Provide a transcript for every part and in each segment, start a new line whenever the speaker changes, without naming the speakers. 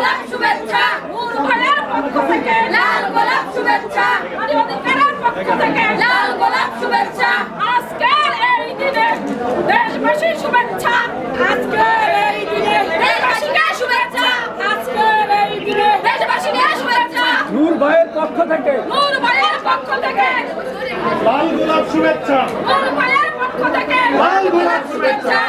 গোলাপ শুভেচ্ছা
মূল ভাইয়ের পক্ষ থেকে
লাল গোলাপ শুভেচ্ছা
মানবাধিকারের পক্ষ থেকে
লাল গোলাপ শুভেচ্ছা
আজকের এই দিনে দেশবাসীর শুভেচ্ছা আজকের এই দিনে দেশবাসীকে শুভেচ্ছা আজকের
এই দিনে দেশবাসীকে শুভেচ্ছা। নূর ভাইয়ের পক্ষ থেকে। নূর ভাইয়ের পক্ষ থেকে। লাল গোলাপ শুভেচ্ছা। নূর ভাইয়ের পক্ষ থেকে। লাল গোলাপ শুভেচ্ছা।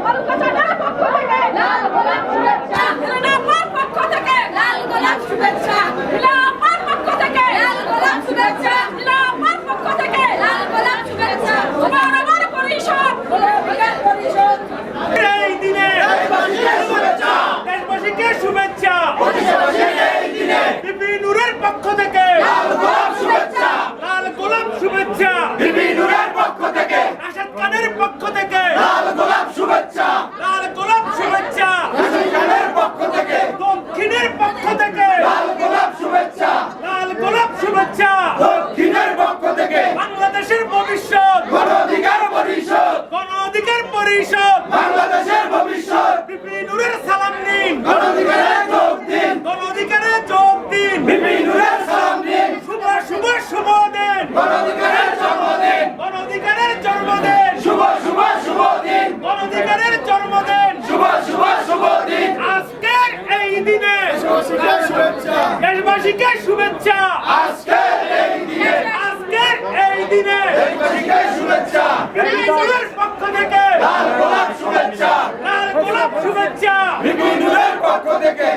Para o cachorro! পরিষদ বাংলাদেশের ভবিষ্যৎ। বিপি নূরের সালাম নিন গণ যোগ দিন। গণঅধিকারে যোগ দিন। বিপি নূরের সালাম নিন শুভ শুভ শুভ দিন। গণ অধিকারের জন্মদিন গণ অধিকারের জন্মদিন শুভ শুভ শুভ দিন। গণ অধিকারের জন্মদিন শুভ শুভ শুভ দিন। আজকের এই দিনে দেশবাসীকে শুভেচ্ছা। আজকের এই দিনে আজকের এই দিনে দেশবাসীকে শুভেচ্ছা বিপি নূরের পক্ষ থেকে লাল গোলাপ বিপি নূরের পক্ষ থেকে।